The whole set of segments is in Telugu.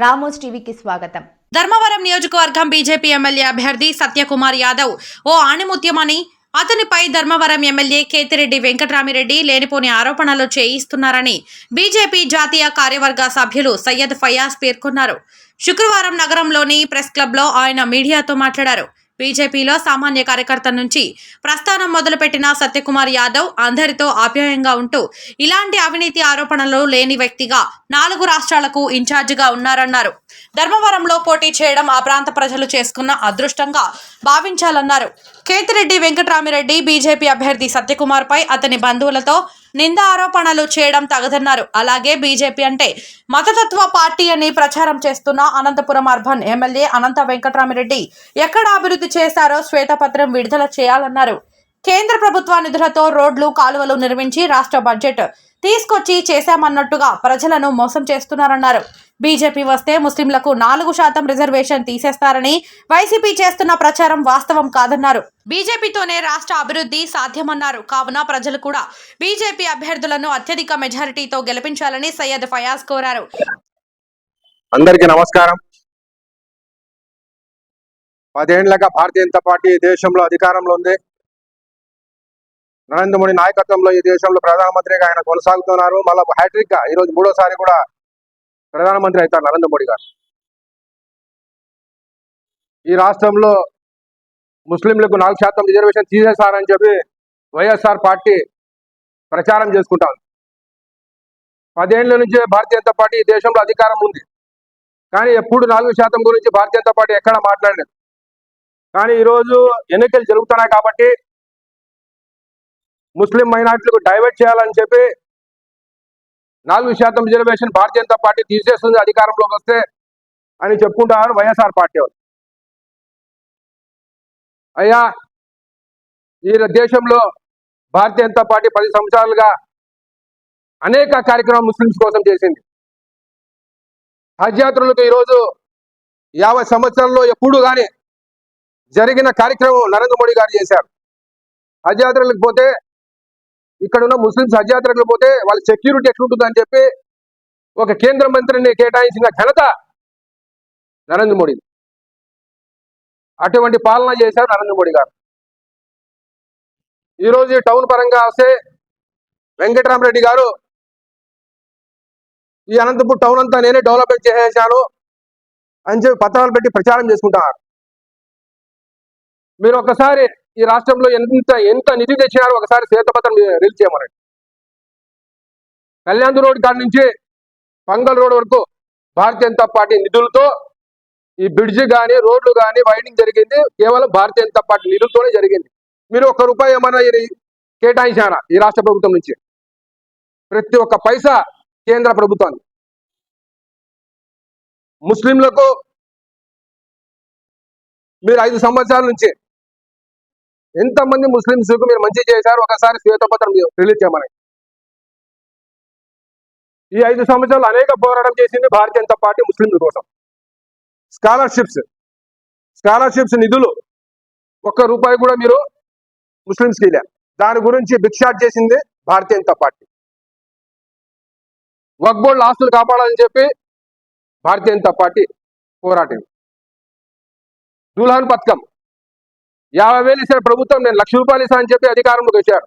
రామోస్ టీవీకి స్వాగతం. ధర్మవరం నియోజకవర్గం బీజేపీ ఎమ్మెల్యే అభ్యర్థి సత్యకుమార్ యాదవ్ ఓ ఆణిముత్యమని అతనిపై ధర్మవరం ఎమ్మెల్యే కేతిరెడ్డి వెంకటరామిరెడ్డి లేనిపోని ఆరోపణలు చేయిస్తున్నారని బీజేపీ జాతీయ కార్యవర్గ సభ్యులు సయ్యద్ ఫయాజ్ పేర్కొన్నారు. శుక్రవారం నగరంలోని ప్రెస్ క్లబ్లో ఆయన మీడియాతో మాట్లాడారు. బీజేపీలో సామాన్య కార్యకర్త నుంచి ప్రస్థానం మొదలుపెట్టిన సత్యకుమార్ యాదవ్ అందరితో ఆప్యాయంగా ఉంటూ ఇలాంటి అవినీతి ఆరోపణలు లేని వ్యక్తిగా నాలుగు రాష్ట్రాలకు ఇన్ఛార్జిగా ఉన్నారన్నారు. ధర్మవరంలో పోటీ చేయడం ఆ ప్రాంత ప్రజలు చేసుకున్న అదృష్టంగా భావించాలన్నారు. కేతిరెడ్డి వెంకటరామిరెడ్డి బీజేపీ అభ్యర్థి సత్యకుమార్ పై అతని బంధువులతో నింద ఆరోపణలు చేయడం తగదన్నారు. అలాగే బీజేపీ అంటే మతతత్వ పార్టీ అని ప్రచారం చేస్తున్న అనంతపురం అర్బన్ ఎమ్మెల్యే అనంత వెంకటరామిరెడ్డి ఎక్కడ అభివృద్ధి చేశారో శ్వేతపత్రం విడుదల చేయాలన్నారు. కేంద్ర ప్రభుత్వ నిధులతో రోడ్లు కాలువలు నిర్మించి రాష్ట్ర బడ్జెట్ తీసుకొచ్చి చేశామన్నట్టుగా ప్రజలను మోసం చేస్తున్నారన్నారు. బీజేపీ వస్తే ముస్లింలకు నాలుగు శాతం రిజర్వేషన్ తీసేస్తారని వైసీపీ చేస్తున్న ప్రచారం వాస్తవం కాదన్నారు. బీజేపీతోనే రాష్ట్ర అభివృద్ధి సాధ్యమన్నారు. కావున ప్రజలు కూడా బీజేపీ అభ్యర్థులను అత్యధిక మెజారిటీతో గెలిపించాలని సయ్యద్ ఫయాజ్ కోరారు. అందరికీ నమస్కారం. పదేండ్లగా భారతీయ జనతా పార్టీ దేశంలో అధికారంలో ఉంది. నరేంద్ర మోడీ నాయకత్వంలో ఈ దేశంలో ప్రధానమంత్రిగా ఆయన కొనసాగుతున్నారు. మళ్ళీ హ్యాట్రిక్గా ఈరోజు మూడోసారి కూడా ప్రధానమంత్రి అవుతారు నరేంద్ర మోడీ గారు. ఈ రాష్ట్రంలో ముస్లింలకు నాలుగు శాతం రిజర్వేషన్ తీసేస్తారని చెప్పి వైఎస్ఆర్ పార్టీ ప్రచారం చేసుకుంటాం పదేళ్ళ నుంచి భారతీయ జనతా పార్టీ ఈ దేశంలో అధికారం ఉంది. కానీ ఎప్పుడు నాలుగు శాతం గురించి భారతీయ జనతా పార్టీ ఎక్కడ మాట్లాడలేదు. కానీ ఈరోజు ఎన్నికలు జరుగుతున్నాయి కాబట్టి ముస్లిం మైనార్టీలకు డైవర్ట్ చేయాలని చెప్పి నాలుగు శాతం రిజర్వేషన్ భారతీయ జనతా పార్టీ తీసేస్తుంది అధికారంలోకి వస్తే అని చెప్పుకుంటారు వైఎస్ఆర్ పార్టీ వాళ్ళు. అయ్యా ఈ దేశంలో భారతీయ జనతా పార్టీ పది సంవత్సరాలుగా అనేక కార్యక్రమాలు ముస్లింస్ కోసం చేసింది. హజ్ యాత్రలకు ఈరోజు యాభై సంవత్సరాల్లో ఎప్పుడు కానీ జరిగిన కార్యక్రమం నరేంద్ర మోడీ గారు చేశారు. హజ్ యాత్రలకు పోతే ఇక్కడ ఉన్న ముస్లింస్ హజ్ పోతే వాళ్ళ సెక్యూరిటీ ఎట్లుంటుందని చెప్పి ఒక కేంద్ర మంత్రిని కేటాయించిన ఘనత నరేంద్ర మోడీ. అటువంటి పాలన చేశారు నరేంద్ర మోడీ గారు. ఈరోజు టౌన్ పరంగా వస్తే వెంకటరామరెడ్డి గారు ఈ అనంతపూర్ టౌన్ అంతా నేనే డెవలప్మెంట్ చేసేసాను అని చెప్పి పత్రాలు పెట్టి ప్రచారం చేసుకుంటున్నారు. మీరు ఒకసారి ఈ రాష్ట్రంలో ఎంత ఎంత నిధి తెచ్చినారో ఒకసారి శ్వేతపత్రం రిలీజ్ చేయమనండి. కళ్యాణ్ రోడ్ కాడి నుంచి పంగల్ రోడ్ వరకు భారతీయ జనతా పార్టీ నిధులతో ఈ బ్రిడ్జ్ కానీ రోడ్లు కానీ వైడింగ్ జరిగింది. కేవలం భారతీయ జనతా పార్టీ నిధులతోనే జరిగింది. మీరు ఒక్క రూపాయి ఏమన్నా కేటాయించారా ఈ రాష్ట్ర ప్రభుత్వం నుంచి? ప్రతి ఒక్క పైసా కేంద్ర ప్రభుత్వాన్ని ముస్లింలకు మీరు ఐదు సంవత్సరాల నుంచి ఎంతమంది ముస్లింస్ మీరు మంచి చేశారు? ఒకసారి శ్వేతపత్రం రిలీజ్ చేయమని ఈ ఐదు సంవత్సరాలు అనేక పోరాటం చేసింది భారతీయ జనతా పార్టీ ముస్లింల కోసం. స్కాలర్షిప్స్. స్కాలర్షిప్స్ నిధులు. ఒక్క రూపాయి కూడా మీరు ముస్లింస్కి ఇలా దాని గురించి భిక్షాట్ చేసింది భారతీయ జనతా పార్టీ. వక్బోర్డ్ ఆస్తులు కాపాడాలని చెప్పి భారతీయ జనతా పార్టీ పోరాటం దుల్హన్ పథకం. యాభై వేలు ఇచ్చిన ప్రభుత్వం నేను లక్ష రూపాయలు ఇస్తానని చెప్పి అధికారంలోకి వచ్చారు.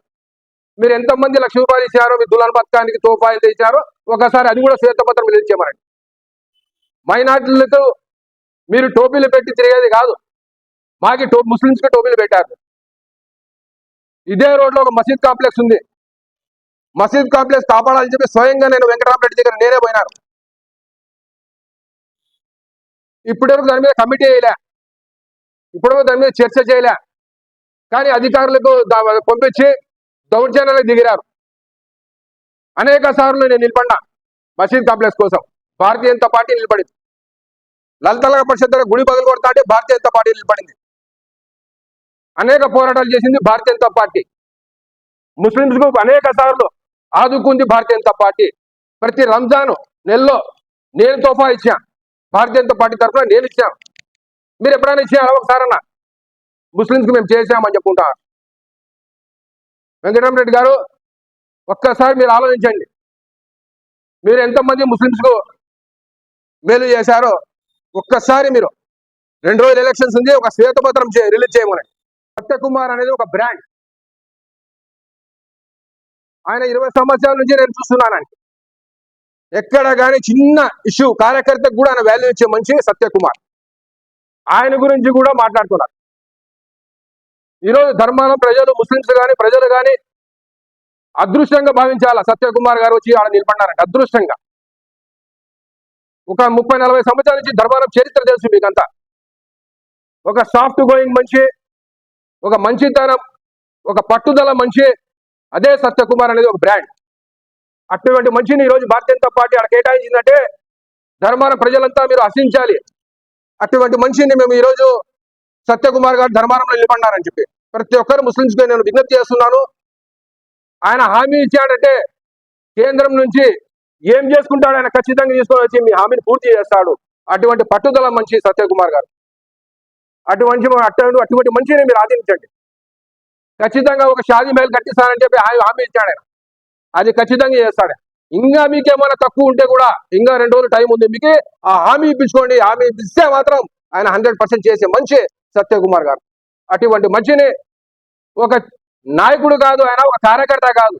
మీరు ఎంతమంది లక్ష రూపాయలు ఇచ్చారో మీ దుల్హన్ పథకానికి తోపాయిలు తెచ్చారో ఒకసారి అది కూడా శ్వేతపత్రం రిలీజ్ చేయమనండి. మైనార్టీలకు మీరు టోపీలు పెట్టి తిరిగేది కాదు. మాకి టో ముస్లింస్కి టోపీలు పెట్టారు. ఇదే రోడ్లో ఒక మసీద్ కాంప్లెక్స్ ఉంది. మసీద్ కాంప్లెక్స్ కాపాడాలని చెప్పి స్వయంగా నేను వెంకటరామరెడ్డి దగ్గర నేనే పోయినాను. ఇప్పటివరకు దాని మీద కమిటీ వేయలే. ఇప్పుడు దాని మీద చర్చ చేయలే. కానీ అధికారులకు పంపించి దౌర్జన్యాలకు దిగిరారు. అనేక సార్లు నేను నిలబడినా మసీద్ కాంప్లెక్స్ కోసం. భారతీయ జనతా పార్టీ నిలబడింది. లలితల పరిషత్ దగ్గర గుడి బదులు కొడతా అంటే భారతీయ జనతా పార్టీ నిలబడింది. అనేక పోరాటాలు చేసింది భారతీయ జనతా పార్టీ. ముస్లింస్కు అనేక సార్లు ఆదుకుంది భారతీయ జనతా పార్టీ. ప్రతి రంజాన్ నెలలో నేను తోఫా ఇచ్చాను. భారతీయ జనతా పార్టీ తరఫున నేను ఇచ్చాను. మీరు ఎప్పుడైనా ఇచ్చారా ఒకసారన్నా? ముస్లింస్కి మేము చేసామని చెప్పుకుంటా. వెంకటరామరెడ్డి గారు ఒక్కసారి మీరు ఆలోచించండి. మీరు ఎంతమంది ముస్లింస్కు మేలు చేశారో ఒక్కసారి మీరు. రెండు రోజులు ఎలక్షన్స్ ఉంది ఒక శ్వేతపత్రం చే- రిలీజ్ చేయమని. సత్యకుమార్ అనేది ఒక బ్రాండ్. ఆయన ఇరవై సంవత్సరాల నుంచి నేను చూస్తున్నానండి ఎక్కడ కానీ చిన్న ఇష్యూ కార్యకర్తకు కూడా ఆయన వాల్యూ ఇచ్చే మనిషి సత్యకుమార్. ఆయన గురించి కూడా మాట్లాడుతున్నారు. ఈరోజు ధర్మాన ప్రజలు ముస్లింస్ కానీ ప్రజలు కానీ అదృష్టంగా భావించాల? సత్యకుమార్ గారు వచ్చి ఆడ నిలబడినారంట అదృష్టంగా. ఒక ముప్పై నలభై సంవత్సరాల నుంచి ధర్మారం చరిత్ర తెలుసు మీకంతా. ఒక సాఫ్ట్ గోయింగ్ మనిషి ఒక మంచితనం ఒక పట్టుదల మనిషి అదే సత్యకుమార్ అనేది ఒక బ్రాండ్. అటువంటి మనిషిని ఈరోజు భారతీయ జనతా పార్టీ ఆడ కేటాయించిందంటే ధర్మారం ప్రజలంతా మీరు హసించాలి. అటువంటి మనిషిని మేము ఈరోజు సత్యకుమార్ గారు ధర్మారంలో నిలబడినారని చెప్పి ప్రతి ఒక్కరు ముస్లింస్కి నేను విజ్ఞప్తి చేస్తున్నాను. ఆయన హామీ ఇచ్చాడంటే కేంద్రం నుంచి ఏం చేసుకుంటాడు ఆయన ఖచ్చితంగా తీసుకొని వచ్చి మీ హామీని పూర్తి చేస్తాడు. అటువంటి పట్టుదల మంచి సత్యకుమార్ గారు. అటువంటి అటువంటి అటువంటి మంచిని మీరు ఆదరించండి. ఖచ్చితంగా ఒక షాదీ మేలు కట్టిస్తానని చెప్పి ఆయన హామీ ఇచ్చాడు ఆయన. అది ఖచ్చితంగా చేస్తాడు ఇంకా మీకేమైనా తక్కువ ఉంటే కూడా ఇంకా రెండు రోజులు టైం ఉంది. మీకు ఆ హామీ ఇప్పించుకోండి. హామీ ఇస్తే మాత్రం ఆయన హండ్రెడ్ పర్సెంట్ చేసే మంచి సత్యకుమార్ గారు. అటువంటి మంచిని ఒక నాయకుడు కాదు ఆయన ఒక కార్యకర్త కాదు.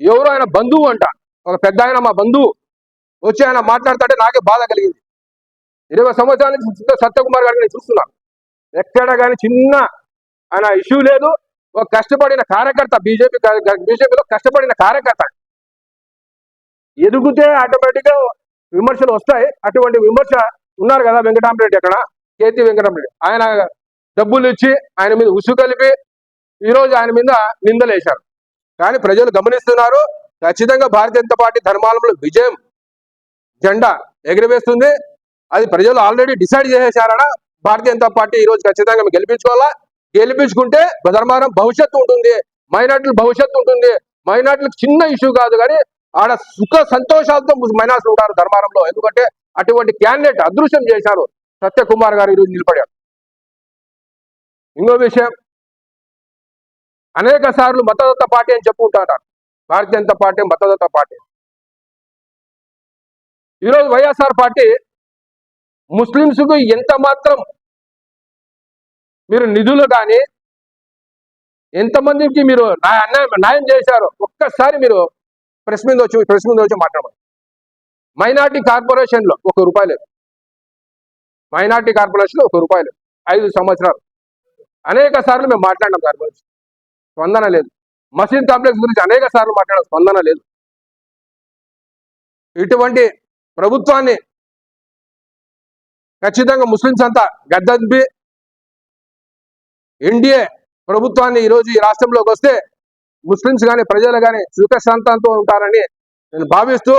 ఎవరు ఆయన బంధువు అంట. ఒక పెద్ద ఆయన మా బంధువు. వచ్చి ఆయన మాట్లాడుతుంటే నాకే బాధ కలిగింది. ఇరవై సంవత్సరాల నుంచి సత్యకుమార్ గారిని నేను చూస్తున్నాను ఎక్కడ కానీ చిన్న ఆయన ఇష్యూ లేదు. ఒక కష్టపడిన కార్యకర్త బీజేపీ బీజేపీలో కష్టపడిన కార్యకర్త. ఎదుగుతే ఆటోమేటిక్గా విమర్శలు వస్తాయి. అటువంటి విమర్శ ఉన్నారు కదా వెంకటరామరెడ్డి అక్కడ కేతి వెంకటరామరెడ్డి ఆయన డబ్బులు ఇచ్చి ఆయన మీద ఉసు కలిపి ఈ రోజు ఆయన మీద నిందలేశారు. కానీ ప్రజలు గమనిస్తున్నారు ఖచ్చితంగా భారతీయ జనతా పార్టీ ధర్మాలంలో విజయం జెండా ఎగిరివేస్తుంది. అది ప్రజలు ఆల్రెడీ డిసైడ్ చేసేసారట భారతీయ జనతా పార్టీ ఈ రోజు ఖచ్చితంగా మేము గెలిపించుకోవాలా? గెలిపించుకుంటే ధర్మారం భవిష్యత్తు ఉంటుంది. మైనార్టీల భవిష్యత్తు ఉంటుంది. మైనార్టీలకు చిన్న ఇష్యూ కాదు కానీ ఆడ సుఖ సంతోషాలతో మైనార్టీలు ఉంటారు ధర్మారంలో. ఎందుకంటే అటువంటి క్యాండిడేట్ అదృశ్యం చేశారు సత్యకుమార్ గారు ఈరోజు నిలబడారు. ఇంకో విషయం అనేక సార్లు మతదత్త పార్టీ అని చెప్పుకుంటారు భారతీయ జనతా పార్టీ మతదత్త పార్టీ. ఈరోజు వైఎస్ఆర్ పార్టీ ముస్లింస్కు ఎంత మాత్రం మీరు నిధులు కానీ ఎంతమందికి మీరు అన్యాయం న్యాయం చేశారు ఒక్కసారి మీరు ప్రెస్ మీద వచ్చి ప్రెస్ మీద వచ్చి మాట్లాడమని. మైనార్టీ కార్పొరేషన్లో ఒక రూపాయి లేదు. మైనార్టీ కార్పొరేషన్లో ఒక రూపాయి లేదు. ఐదు సంవత్సరాలు. అనేక సార్లు మేము మాట్లాడినాం కార్పొరేషన్ స్పందన లేదు. మసీద్ కాంప్లెక్స్ గురించి అనేక సార్లు మాట్లాడాం స్పందన లేదు. ఇటువంటి ప్రభుత్వాన్ని ఖచ్చితంగా ముస్లింస్ అంతా గద్దంపి ఎన్డీఏ ప్రభుత్వాన్ని ఈరోజు ఈ రాష్ట్రంలోకి వస్తే ముస్లింస్ కానీ ప్రజలు కానీ సుఖశాంతంతో ఉంటారని నేను భావిస్తూ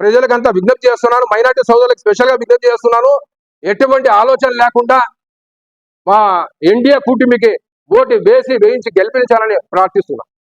ప్రజలకంతా విజ్ఞప్తి చేస్తున్నాను. మైనార్టీ సోదరులకు స్పెషల్గా విజ్ఞప్తి చేస్తున్నాను. ఎటువంటి ఆలోచన లేకుండా మా ఎన్డీఏ కూటమికి ఓటు వేసి వేయించి గెలిపించాలని ప్రార్థిస్తున్నాను.